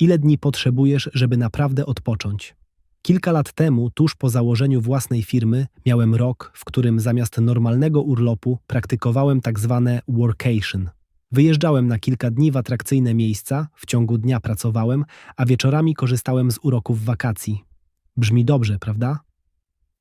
Ile dni potrzebujesz, żeby naprawdę odpocząć? Kilka lat temu, tuż po założeniu własnej firmy, miałem rok, w którym zamiast normalnego urlopu praktykowałem tak zwane workation. Wyjeżdżałem na kilka dni w atrakcyjne miejsca, w ciągu dnia pracowałem, a wieczorami korzystałem z uroków wakacji. Brzmi dobrze, prawda?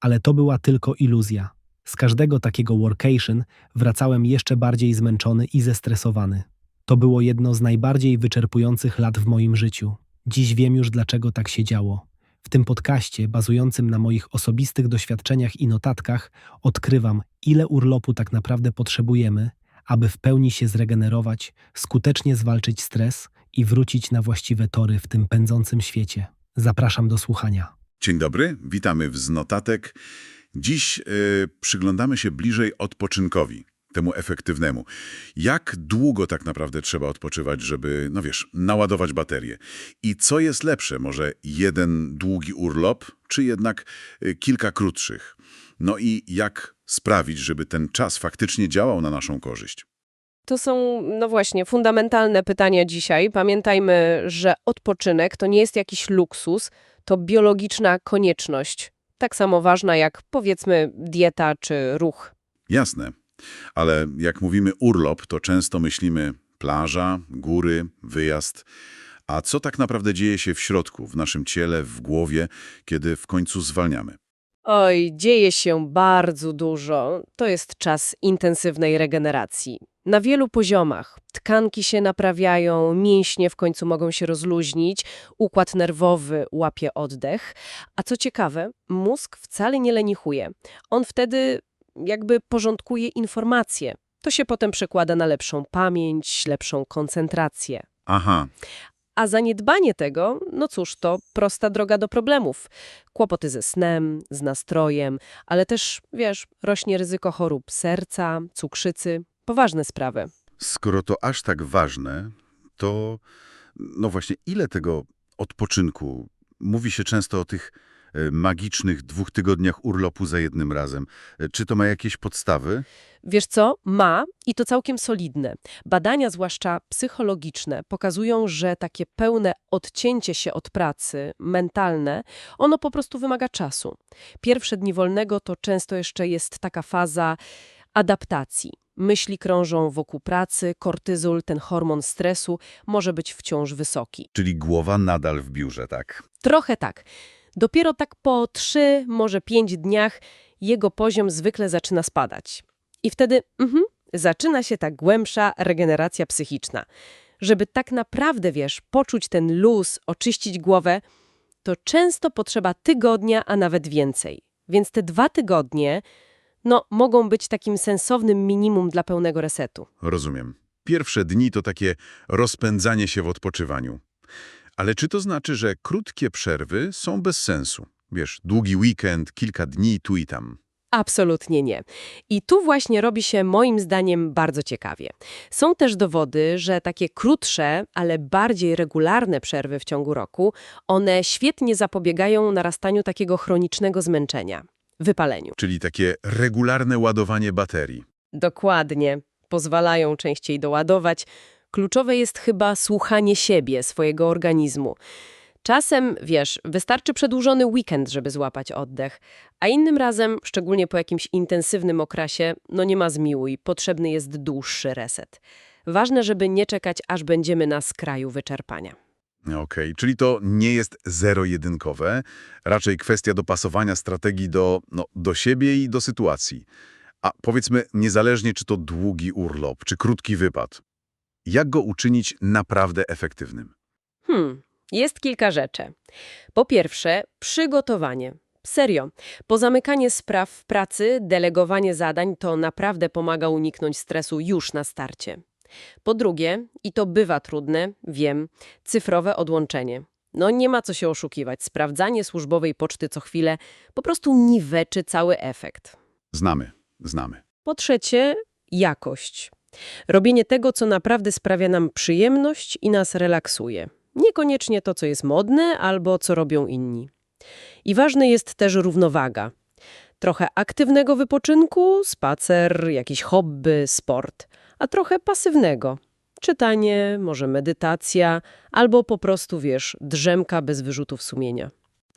Ale to była tylko iluzja. Z każdego takiego workation wracałem jeszcze bardziej zmęczony i zestresowany. To było jedno z najbardziej wyczerpujących lat w moim życiu. Dziś wiem już, dlaczego tak się działo. W tym podcaście, bazującym na moich osobistych doświadczeniach i notatkach, odkrywam, ile urlopu tak naprawdę potrzebujemy, aby w pełni się zregenerować, skutecznie zwalczyć stres i wrócić na właściwe tory w tym pędzącym świecie. Zapraszam do słuchania. Dzień dobry, witamy w z notatek. Dziś y, przyglądamy się bliżej odpoczynkowi, temu efektywnemu. Jak długo tak naprawdę trzeba odpoczywać, żeby, no wiesz, naładować baterię? I co jest lepsze, może jeden długi urlop, czy jednak y, kilka krótszych? No i jak sprawić, żeby ten czas faktycznie działał na naszą korzyść? To są, no właśnie, fundamentalne pytania dzisiaj. Pamiętajmy, że odpoczynek to nie jest jakiś luksus, to biologiczna konieczność. Tak samo ważna jak, powiedzmy, dieta czy ruch. Jasne, ale jak mówimy urlop, to często myślimy plaża, góry, wyjazd. A co tak naprawdę dzieje się w środku, w naszym ciele, w głowie, kiedy w końcu zwalniamy? Oj, dzieje się bardzo dużo. To jest czas intensywnej regeneracji. Na wielu poziomach. Tkanki się naprawiają, mięśnie w końcu mogą się rozluźnić, układ nerwowy łapie oddech. A co ciekawe, mózg wcale nie lenichuje. On wtedy jakby porządkuje informacje. To się potem przekłada na lepszą pamięć, lepszą koncentrację. Aha, A zaniedbanie tego, no cóż, to prosta droga do problemów. Kłopoty ze snem, z nastrojem, ale też, wiesz, rośnie ryzyko chorób serca, cukrzycy, poważne sprawy. skoro to aż tak ważne, to no właśnie ile tego odpoczynku? Mówi się często o tych magicznych dwóch tygodniach urlopu za jednym razem. E, Czy to ma jakieś podstawy? Wiesz co? Ma i to całkiem solidne. Badania, zwłaszcza psychologiczne, pokazują, że takie pełne odcięcie się od pracy, mentalne, ono po prostu wymaga czasu. Pierwsze dni wolnego to często jeszcze jest taka faza adaptacji. Myśli krążą wokół pracy, kortyzol, ten hormon stresu, może być wciąż wysoki. Czyli głowa nadal w biurze, tak? Trochę tak. Dopiero tak po trzy, może pięć dniach jego poziom zwykle zaczyna spadać. I wtedy mhm, zaczyna się ta głębsza regeneracja psychiczna. Żeby tak naprawdę, wiesz, poczuć ten luz, oczyścić głowę, to często potrzeba tygodnia, a nawet więcej. Więc te dwa tygodnie, no, mogą być takim sensownym minimum dla pełnego resetu. Rozumiem. Pierwsze dni to takie rozpędzanie się w odpoczywaniu. Ale czy to znaczy, że krótkie przerwy są bez sensu? Wiesz, długi weekend, kilka dni tu i tam. Absolutnie nie. I tu właśnie robi się moim zdaniem bardzo ciekawie. Są też dowody, że takie krótsze, ale bardziej regularne przerwy w ciągu roku, one świetnie zapobiegają narastaniu takiego chronicznego zmęczenia, wypaleniu. Czyli takie regularne ładowanie baterii. Dokładnie. Pozwalają częściej doładować. Kluczowe jest chyba słuchanie siebie, swojego organizmu. Czasem, wiesz, wystarczy przedłużony weekend, żeby złapać oddech, a innym razem, szczególnie po jakimś intensywnym okresie, no nie ma zmiłuj, potrzebny jest dłuższy reset. Ważne, żeby nie czekać, aż będziemy na skraju wyczerpania. Okej, czyli to nie jest zero-jedynkowe, raczej kwestia dopasowania strategii do, no, do siebie i do sytuacji. A powiedzmy, niezależnie czy to długi urlop, czy krótki wypad, jak go uczynić naprawdę efektywnym? Hmm, jest kilka rzeczy. Po pierwsze, przygotowanie. Serio, pozamykanie spraw w pracy, delegowanie zadań to naprawdę pomaga uniknąć stresu już na starcie. Po drugie, i to bywa trudne, wiem, cyfrowe odłączenie. No nie ma co się oszukiwać, sprawdzanie służbowej poczty co chwilę po prostu niweczy cały efekt. Znamy, znamy. Po trzecie, jakość. Robienie tego, co naprawdę sprawia nam przyjemność i nas relaksuje. Niekoniecznie to, co jest modne albo co robią inni. I ważna jest też równowaga. Trochę aktywnego wypoczynku, spacer, jakieś hobby, sport, a trochę pasywnego. Czytanie, może medytacja, albo po prostu, wiesz, drzemka bez wyrzutów sumienia.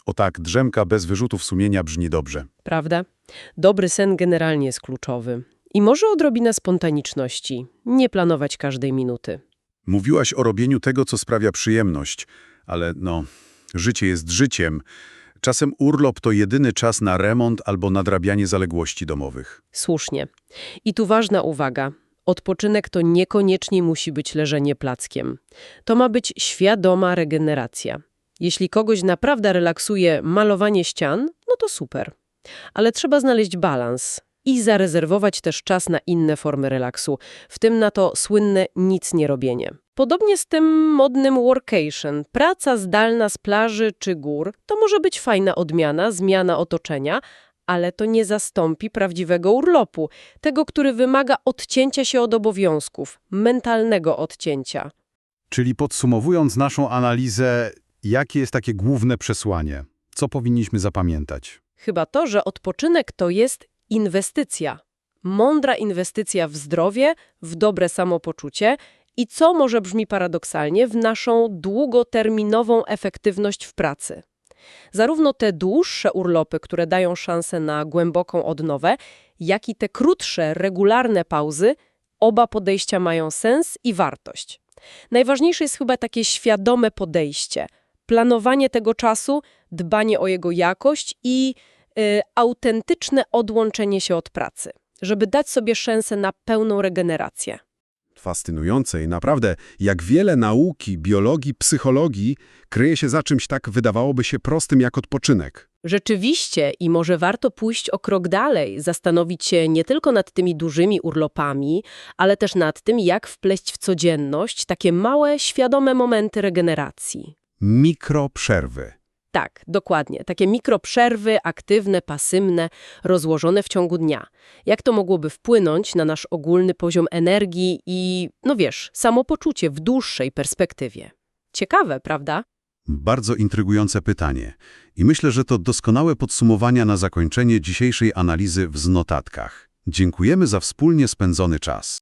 O tak, drzemka bez wyrzutów sumienia brzmi dobrze. Prawda? Dobry sen generalnie jest kluczowy. I może odrobina spontaniczności, nie planować każdej minuty. Mówiłaś o robieniu tego, co sprawia przyjemność, ale no, życie jest życiem. Czasem urlop to jedyny czas na remont albo nadrabianie zaległości domowych. Słusznie. I tu ważna uwaga. Odpoczynek to niekoniecznie musi być leżenie plackiem. To ma być świadoma regeneracja. Jeśli kogoś naprawdę relaksuje malowanie ścian, no to super. Ale trzeba znaleźć balans i zarezerwować też czas na inne formy relaksu, w tym na to słynne nic nie robienie. Podobnie z tym modnym workation. Praca zdalna z plaży czy gór to może być fajna odmiana, zmiana otoczenia, ale to nie zastąpi prawdziwego urlopu, tego, który wymaga odcięcia się od obowiązków, mentalnego odcięcia. Czyli podsumowując naszą analizę, jakie jest takie główne przesłanie? Co powinniśmy zapamiętać? Chyba to, że odpoczynek to jest inwestycja. Mądra inwestycja w zdrowie, w dobre samopoczucie i co może brzmi paradoksalnie, w naszą długoterminową efektywność w pracy. Zarówno te dłuższe urlopy, które dają szansę na głęboką odnowę, jak i te krótsze, regularne pauzy, oba podejścia mają sens i wartość. Najważniejsze jest chyba takie świadome podejście, planowanie tego czasu, dbanie o jego jakość i autentyczne odłączenie się od pracy, żeby dać sobie szansę na pełną regenerację. Fascynujące i naprawdę, jak wiele nauki, biologii, psychologii kryje się za czymś tak wydawałoby się prostym jak odpoczynek. Rzeczywiście i może warto pójść o krok dalej, zastanowić się nie tylko nad tymi dużymi urlopami, ale też nad tym, jak wpleść w codzienność takie małe, świadome momenty regeneracji. Mikroprzerwy. Tak, dokładnie. Takie mikroprzerwy, aktywne, pasywne, rozłożone w ciągu dnia. Jak to mogłoby wpłynąć na nasz ogólny poziom energii i, no wiesz, samopoczucie w dłuższej perspektywie? Ciekawe, prawda? Bardzo intrygujące pytanie. I myślę, że to doskonałe podsumowania na zakończenie dzisiejszej analizy w notatkach. Dziękujemy za wspólnie spędzony czas.